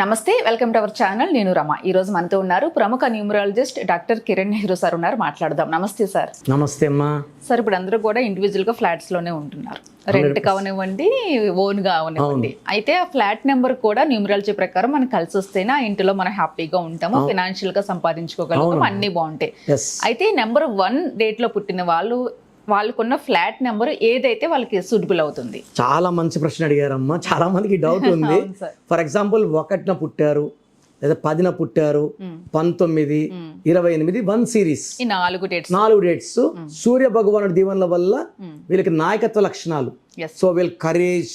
నమస్తే welcome to our channel. నేను రమ. ఈ రోజు మనతో ఉన్నారు ప్రముఖ numerologist doctor Kiran Nehru sir ఉన్నారు. మాట్లాడదాం. నమస్తే సార్. నమస్తే అమ్మా. సార్ ఇప్పుడు అందరూ కూడా ఇండివిజువల్గా ఫ్లాట్స్లోనే ఉంటున్నారు. రెంట్ కావనివ్వండి ఓన్గా అవనివ్వండి అయితే ఆ ఫ్లాట్ నెంబర్ కూడా న్యూమరాలజీ ప్రకారం మనకు కలిసి వస్తేనే ఆ ఇంటిలో మనం హ్యాపీగా ఉంటాము ఫినాన్షియల్గా సంపాదించుకోగలుగుతాం అన్ని బాగుంటాయి. అయితే నెంబర్ వన్ డేట్లో పుట్టిన వాళ్ళు వాళ్ళకున్న ఫ్లాట్ నెంబర్ ఏదైతే వాళ్ళకి సూటబుల్ అవుతుంది. చాలా మంచి ప్రశ్న అడిగారమ్మా. చాలా మందికి డౌట్ ఉంది. ఫర్ ఎగ్జాంపుల్ ఒకటిన పుట్టారు లేదా పదిన పుట్టారు పంతొమ్మిది ఇరవై ఎనిమిది వన్ సిరీస్ నాలుగు డేట్స్ నాలుగు డేట్స్ సూర్య భగవానుడి దీవెనల వల్ల వీళ్ళకి నాయకత్వ లక్షణాలు. సో వీళ్ళ కరేజ్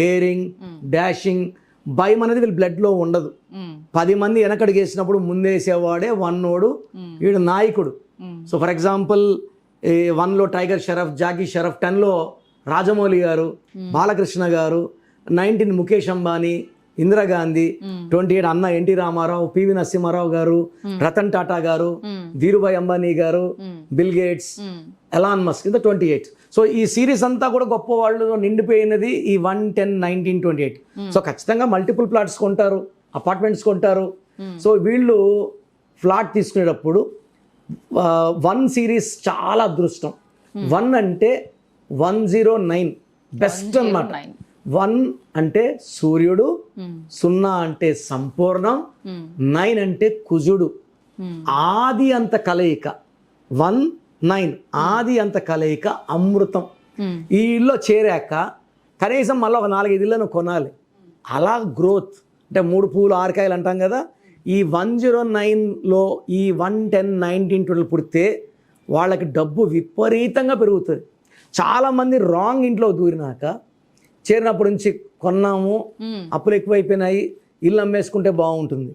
డేరింగ్ డాషింగ్ భయం అనేది వీళ్ళ బ్లడ్లో ఉండదు పది మంది వెనకడిగేసినప్పుడు ముందేసేవాడే వన్నోడు వీడు నాయకుడు. సో ఫర్ ఎగ్జాంపుల్ వన్లో టైగర్ షరఫ్ జాకీ షరఫ్ టెన్లో Rajamouli garu Balakrishna garu nineteen Mukesh Ambani Indira Gandhi twenty eight అన్న N T Rama Rao P V Narasimha Rao garu Ratan Tata garu Dhirubhai Ambani garu Bill Gates Elon Musk ఇంత twenty eight. So ఈ series అంతా కూడా గొప్ప వాళ్ళు నిండిపోయినది ఈ one ten nineteen twenty eight. So ఖచ్చితంగా మల్టిపుల్ ప్లాట్స్ కొంటారు అపార్ట్మెంట్స్ కొంటారు. సో వీళ్ళు ఫ్లాట్ తీసుకునేటప్పుడు వన్ సిరీస్ చాలా అదృష్టం. వన్ అంటే one zero nine best nine. One అంటే సూర్యుడు సున్నా అంటే సంపూర్ణం నైన్ అంటే కుజుడు. ఆది అంత కలయిక. వన్ నైన్ ఆది అంత కలయిక అమృతం. ఈ ఇల్లు చేరాక కనీసం మళ్ళీ ఒక నాలుగైదు ఇళ్ళను కొనాలి. అలా గ్రోత్ అంటే మూడు పూలు ఆరుకాయలు అంటాం కదా ఈ వన్ జీరో నైన్లో ఈ వన్ టెన్ నైన్టీన్ ట్వెల్వ్ పుడితే వాళ్ళకి డబ్బు విపరీతంగా పెరుగుతుంది. చాలామంది రాంగ్ ఇంట్లో దూరినాక చేరినప్పటి నుంచి కొన్నాము అప్పులు ఎక్కువైపోయినాయి ఇల్లు అమ్మేసుకుంటే బాగుంటుంది.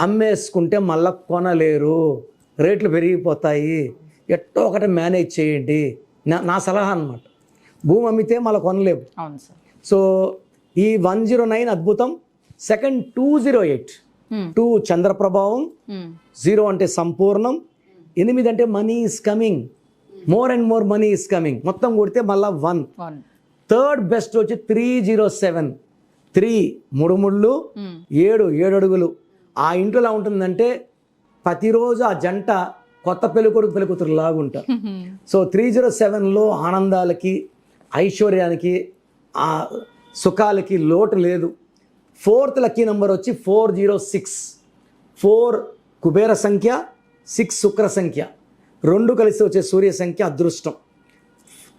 అమ్మేసుకుంటే మళ్ళా కొనలేరు రేట్లు పెరిగిపోతాయి. ఎట్టో ఒకటి మేనేజ్ చేయండి. నా నా సలహా అన్నమాట. భూమి అమ్మితే మళ్ళీ కొనలేము. సార్. సో ఈ వన్ జీరో నైన్ అద్భుతం second two zero eight. Two చంద్రప్రభావం zero అంటే సంపూర్ణం. ఎనిమిది అంటే money is coming more and more money is coming మొత్తం కొడితే మళ్ళా వన్ థర్డ్ బెస్ట్ వచ్చి త్రీ జీరో సెవెన్ త్రీ మూడు ముళ్ళు. ఏడు ఏడు అడుగులు. ఆ ఇంట్లో ఎలా ఉంటుందంటే ప్రతిరోజు ఆ జంట కొత్త పెళ్ళికొడుకు పెళ్ళికూతురు లాగుంటారు సో త్రీ జీరో సెవెన్లో ఆనందాలకి ఐశ్వర్యానికి ఆ సుఖాలకి లోటు లేదు. ఫోర్త్ లక్కీ నెంబర్ వచ్చి four zero six. Four Kubera సంఖ్య సిక్స్ శుక్ర సంఖ్య. రెండు కలిసి వచ్చే సూర్య సంఖ్య అదృష్టం.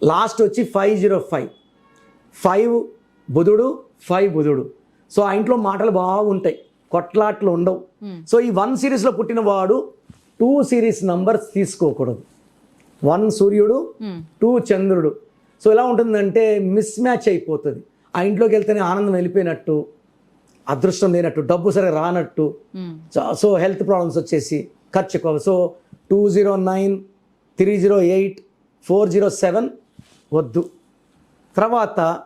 లాస్ట్ వచ్చి ఫైవ్ జీరో ఫైవ్. ఫైవ్ బుధుడు ఫైవ్ బుధుడు. సో ఆ ఇంట్లో మాటలు బాగుంటాయి కొట్లాట్లు ఉండవు. సో ఈ వన్ సిరీస్లో పుట్టిన వాడు టూ సిరీస్ నంబర్స్ తీసుకోకూడదు. వన్ సూర్యుడు టూ చంద్రుడు. సో ఎలా ఉంటుందంటే మిస్ మ్యాచ్ అయిపోతుంది. ఆ ఇంట్లోకి వెళ్తేనే ఆనందం వెళ్ళిపోయినట్టు. అదృష్టం లేనట్టు డబ్బు సరే రానట్టు. సో- హెల్త్ ప్రాబ్లమ్స్ వచ్చేసి ఖర్చు ఎక్కువ. So two zero nine three zero eight four zero seven వద్దు. తర్వాత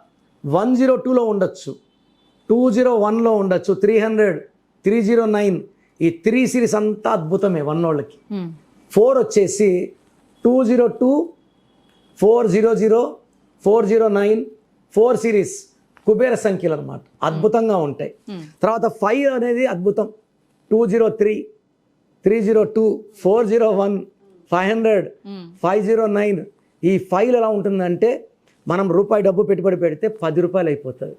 వన్ జీరో టూలో ఉండొచ్చు. టూ జీరో వన్లో ఉండొచ్చు. Three hundred three zero nine ఈ త్రీ సిరీస్ అంతా అద్భుతమే వన్ వాళ్ళకి ఫోర్ వచ్చేసి two zero two four zero zero four zero nine four series Kubera సంఖ్యలు అనమాట అద్భుతంగా ఉంటాయి. తర్వాత ఫైవ్ అనేది అద్భుతం. Two zero three three zero two four zero one five hundred five zero nine. ఈ ఫైవ్ ఎలా ఉంటుందంటే మనం రూపాయి డబ్బు పెట్టుబడి పెడితే పది రూపాయలు అయిపోతుంది.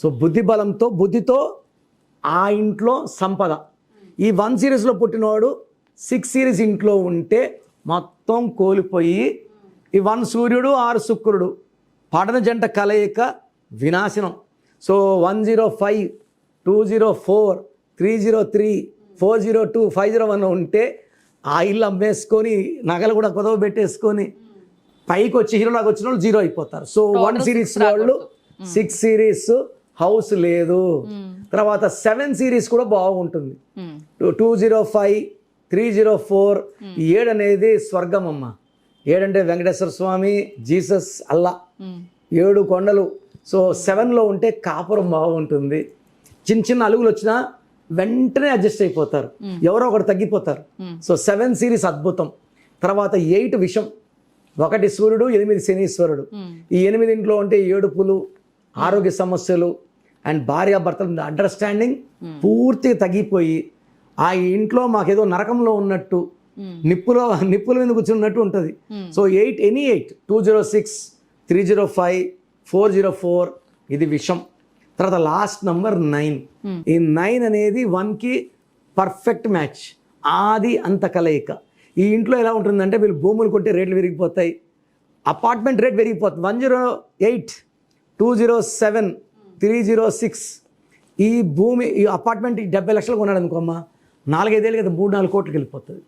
సో బుద్ధి బలంతో బుద్ధితో ఆ ఇంట్లో సంపద. ఈ వన్ సిరీస్లో పుట్టినవాడు సిక్స్ సిరీస్ ఇంట్లో ఉంటే మొత్తం కోల్పోయి ఈ వన్ సూర్యుడు ఆరు శుక్రుడు. పడన జంట కలయిక వినాశనం. So one zero five two zero four three zero three four zero two five zero one ఉంటే ఆ ఇల్లు అమ్మేసుకొని నగలు కూడా కొదవ పెట్టేసుకొని పైకి వచ్చి హీరోలాగా వచ్చిన వాళ్ళు జీరో అయిపోతారు. సో వన్ సిరీస్ వాళ్ళు సిక్స్ సిరీస్ హౌస్ లేదు. తర్వాత సెవెన్ సిరీస్ కూడా బాగుంటుంది. Two zero five three zero four ఏడు అనేది స్వర్గం అమ్మ. ఏడంటే వెంకటేశ్వర స్వామి జీసస్ అల్లా. ఏడు కొండలు. సో సెవెన్లో ఉంటే కాపురం బాగుంటుంది. చిన్న చిన్న అలుగులు వచ్చినా వెంటనే అడ్జస్ట్ అయిపోతారు. ఎవరో ఒకరు తగ్గిపోతారు. సో సెవెన్ సిరీస్ అద్భుతం. తర్వాత ఎయిట్ విషం. ఒకటి సూర్యుడు ఎనిమిది శనీశ్వరుడు. ఈ ఎనిమిదింట్లో ఉంటే ఏడుపులు ఆరోగ్య సమస్యలు అండ్ భార్య భర్తల అండర్స్టాండింగ్ పూర్తిగా తగ్గిపోయి ఆ ఇంట్లో మాకేదో నరకంలో ఉన్నట్టు నిప్పులో నిప్పుల మీద కూర్చున్నట్టు ఉంటుంది. So eight any eight two zero six three zero five four zero four ఇది విషం. తర్వాత లాస్ట్ నంబర్ నైన్ ఈ నైన్ అనేది వన్కి పర్ఫెక్ట్ మ్యాచ్ ఆది అంత కలయిక. ఈ ఇంట్లో ఎలా ఉంటుందంటే వీళ్ళు భూములు కొంటే రేట్లు పెరిగిపోతాయి అపార్ట్మెంట్ రేట్ పెరిగిపోతుంది one zero eight two zero seven three zero six ఈ భూమి ఈ అపార్ట్మెంట్ డెబ్బై లక్షలు కొన్నాడు అనుకో అమ్మా. నాలుగైదేళ్ళు కదా మూడు నాలుగు కోట్లకి వెళ్ళిపోతుంది.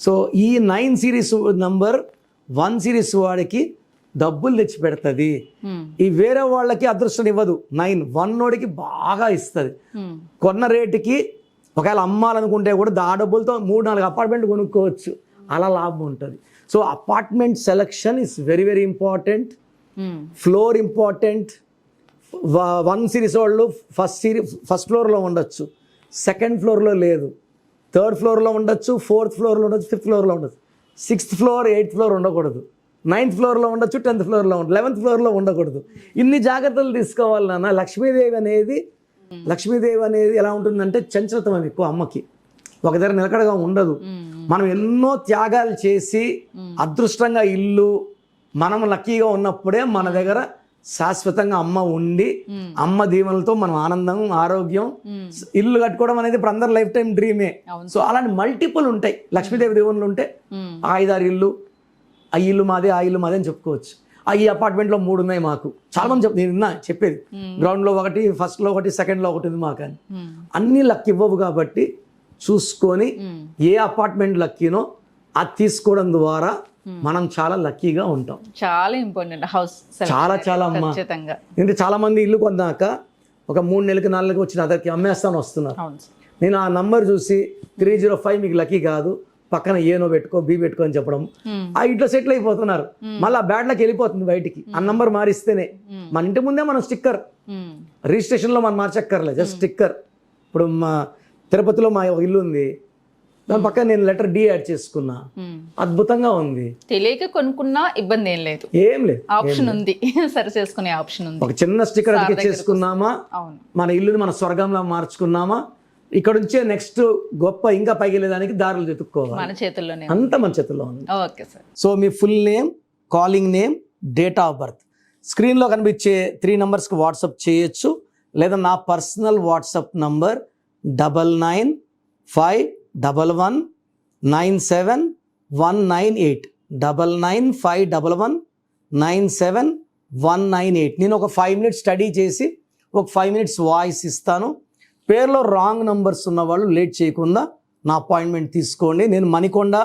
సో ఈ nine series number one series వాడికి డబ్బులు తెచ్చి పెడుతుంది ఈ వేరే వాళ్ళకి అదృష్టం ఇవ్వదు. నైన్ వన్ నోడికి బాగా ఇస్తుంది. కొన్న రేటుకి ఒకవేళ అమ్మాలనుకుంటే కూడా దా డబ్బులతో మూడు నాలుగు అపార్ట్మెంట్ కొనుక్కోవచ్చు. అలా లాభం ఉంటుంది. So apartment selection is very very important floor important one series వాళ్ళు ఫస్ట్ సిరీ ఫస్ట్ ఫ్లోర్లో ఉండొచ్చు. సెకండ్ ఫ్లోర్లో లేదు. థర్డ్ ఫ్లోర్లో ఉండొచ్చు. ఫోర్త్ ఫ్లోర్లో ఉండొచ్చు. ఫిఫ్త్ ఫ్లోర్లో ఉండొచ్చు. సిక్స్త్ ఫ్లోర్ ఎయిత్ ఫ్లోర్ ఉండకూడదు. నైన్త్ ఫ్లోర్లో ఉండొచ్చు టెన్త్ ఫ్లోర్లో ఉండదు లెవెన్త్ ఫ్లోర్లో ఉండకూడదు. ఇన్ని జాగ్రత్తలు తీసుకోవాలి నాన్న. లక్ష్మీదేవి అనేది లక్ష్మీదేవి అనేది ఎలా ఉంటుందంటే చంచలతం ఎక్కువ అమ్మకి. ఒక దగ్గర నిలకడగా ఉండదు. మనం ఎన్నో త్యాగాలు చేసి అదృష్టంగా ఇల్లు మనం లక్కీగా ఉన్నప్పుడే మన దగ్గర శాశ్వతంగా అమ్మ ఉండి అమ్మ దీవెనలతో మనం ఆనందం ఆరోగ్యం ఇల్లు కట్టుకోవడం అనేది ఇప్పుడు అందరి లైఫ్ టైం డ్రీమే. సో అలాంటి మల్టిపుల్ ఉంటాయి. లక్ష్మీదేవి దేవుళ్ళు ఉంటే ఐదారు ఇల్లు ఆ ఇల్లు మాదే ఆ ఇల్లు మాదే అని చెప్పుకోవచ్చు. ఆ ఈ అపార్ట్మెంట్లో మూడు ఉన్నాయి మాకు. చాలా మంది చెప్ నేను విన్నా చెప్పేది. గ్రౌండ్లో ఒకటి ఫస్ట్లో ఒకటి సెకండ్లో ఒకటి ఉంది మాకు అని అన్ని లక్ ఇవ్వవు కాబట్టి చూసుకొని ఏ అపార్ట్మెంట్ లక్కీనో అది తీసుకోవడం ద్వారా మనం చాలా లక్కీగా ఉంటాం. చాలా ఇంపార్టెంట్ హౌస్ చాలా చాలా అమ్మా అంటే చాలా మంది ఇల్లు కొన్నాక ఒక మూడు నెలలకి నాలుగు వచ్చిన అదరికి అమ్మేస్తాను వస్తున్నారు. నేను ఆ నంబర్ చూసి త్రీ జీరో ఫైవ్ మీకు లక్కీ కాదు పక్కన ఏనో పెట్టుకో బి పెట్టుకో అని చెప్పడం. ఆ ఇంట్లో సెటిల్ అయిపోతున్నారు. మళ్ళీ ఆ బ్యాడ్ లక్ వెళ్ళిపోతుంది బయటికి. ఆ నంబర్ మారిస్తేనే. మన ఇంటి ముందే మనం స్టిక్కర్. రిజిస్ట్రేషన్లో మనం మార్చక్కర్లే జస్ట్ స్టిక్కర్. ఇప్పుడు మా తిరుపతిలో మా ఇల్లు ఉంది. దాని పక్కన నేను లెటర్ డి యాడ్ చేసుకున్నా. అద్భుతంగా ఉంది. తెలియక కొనుక్కున్నా ఇబ్బంది ఏం లేదు. ఏం లేదు ఆప్షన్ ఉంది. సరి చేసుకునే ఆప్షన్ ఉంది. ఒక చిన్న స్టిక్కర్ అతికిచ్చేసుకున్నామా అవును. మన ఇల్లుని మన స్వర్గంలో మార్చుకున్నామా? ఇక్కడ నుంచే నెక్స్ట్ గొప్ప ఇంకా పైకి వెళ్ళేదానికి దారులు వెతుక్కోవాలి. మన చేతుల్లోనే అంత మన చేతుల్లో ఉంది. Okay sir. So me full name calling name date of birth స్క్రీన్లో కనిపించే త్రీ నెంబర్స్కి వాట్సాప్ చేయొచ్చు. లేదా నా personal WhatsApp number double nine five double one nine seven one nine eight double nine five double one nine seven one nine eight నేను ఒక five minutes study చేసి ఒక ఫైవ్ మినిట్స్ వాయిస్ ఇస్తాను. పేర్లో రాంగ్ నంబర్స్ ఉన్న వాళ్ళు late చేయకుండా నా అపాయింట్మెంట్ తీసుకోండి. నేను మణికొండ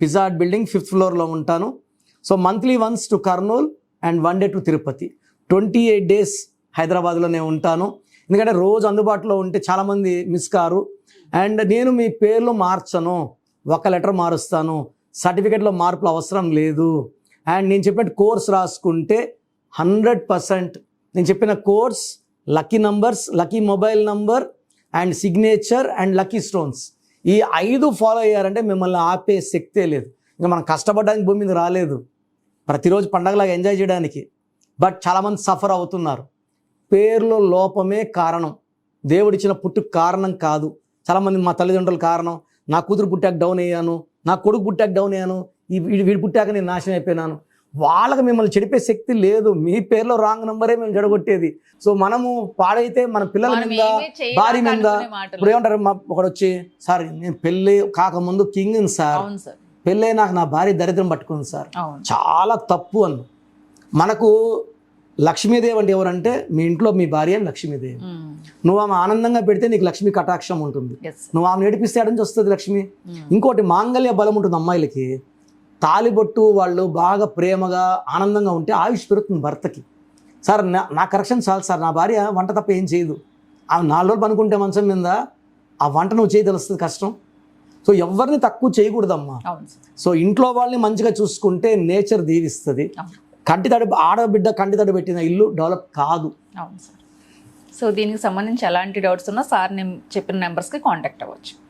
పిజాడ్ బిల్డింగ్ ఫిఫ్త్ ఫ్లోర్లో ఉంటాను. So monthly once to Kurnool and one day to Tirupati. Twenty eight days హైదరాబాద్లోనే ఉంటాను. ఎందుకంటే రోజు అందుబాటులో ఉంటే చాలామంది మిస్ కారు. అండ్ నేను మీ పేర్లు మార్చను. ఒక లెటర్ మారుస్తాను. సర్టిఫికేట్లో మార్పులు అవసరం లేదు. అండ్ నేను చెప్పినట్టు కోర్స్ రాసుకుంటే హండ్రెడ్ పర్సెంట్ నేను చెప్పిన course lucky numbers lucky mobile number and signature and lucky stones. ఈ ఐదు ఫాలో అయ్యారంటే మిమ్మల్ని ఆపే శక్తే లేదు. ఇంకా మనం కష్టపడడానికి భూమి మీద రాలేదు. ప్రతిరోజు పండగలాగా ఎంజాయ్ చేయడానికి. బట్ చాలామంది సఫర్ అవుతున్నారు. పేర్లో లోపమే కారణం. దేవుడిచ్చిన పుట్టుకు కారణం కాదు. చాలామంది మా తల్లిదండ్రుల కారణం. నా కూతురు పుట్టాక డౌన్ అయ్యాను. నా కొడుకు పుట్టాక డౌన్ అయ్యాను. ఈ వీడి పుట్టాక నేను నాశనం అయిపోయినాను. వాళ్ళకి మిమ్మల్ని చెడిపే శక్తి లేదు. మీ పేర్లో రాంగ్ నంబరే మేము జడగొట్టేది సో మనము పాడైతే మన పిల్లల మీద భార్య మీద. ఇప్పుడు ఏమంటారు? మా ఒకడు వచ్చి సార్ నేను పెళ్ళి కాకముందు కింగ్ సార్. పెళ్ళై నాకు నా భార్య దరిద్రం పట్టుకుంది సార్. చాలా తప్పు అన్ను. మనకు లక్ష్మీదేవి అంటే ఎవరంటే మీ ఇంట్లో మీ భార్య లక్ష్మీదేవి. నువ్వు ఆమె ఆనందంగా పెడితే నీకు లక్ష్మీ కటాక్షం ఉంటుంది. నువ్వు ఆమె నేర్పిస్తే ఆడ నుంచి వస్తుంది లక్ష్మి? ఇంకోటి మాంగళ్య బలం ఉంటుంది అమ్మాయిలకి. తాలిబొట్టు వాళ్ళు బాగా ప్రేమగా ఆనందంగా ఉంటే ఆయుష్ పెరుగుతుంది భర్తకి. సార్ నా నా కరెక్షన్ చాలు సార్ నా భార్య వంట తప్ప ఏం చేయదు. ఆమె నాలుగు రోజులు పనుకుంటే మంచం మీద ఆ వంట నువ్వు చేయి తెలుస్తుంది కష్టం. సో ఎవరిని తక్కువ చేయకూడదమ్మా. సో ఇంట్లో వాళ్ళని మంచిగా చూసుకుంటే నేచర్ దీవిస్తుంది. కంటి తడి ఆడబిడ్డ కంటి తడి పెట్టిన ఇల్లు డెవలప్ కాదు. అవును సార్. సో దీనికి సంబంధించి ఎలాంటి డౌట్స్ ఉన్నా సార్ నేను చెప్పిన నెంబర్స్కి కాంటాక్ట్ అవ్వచ్చు.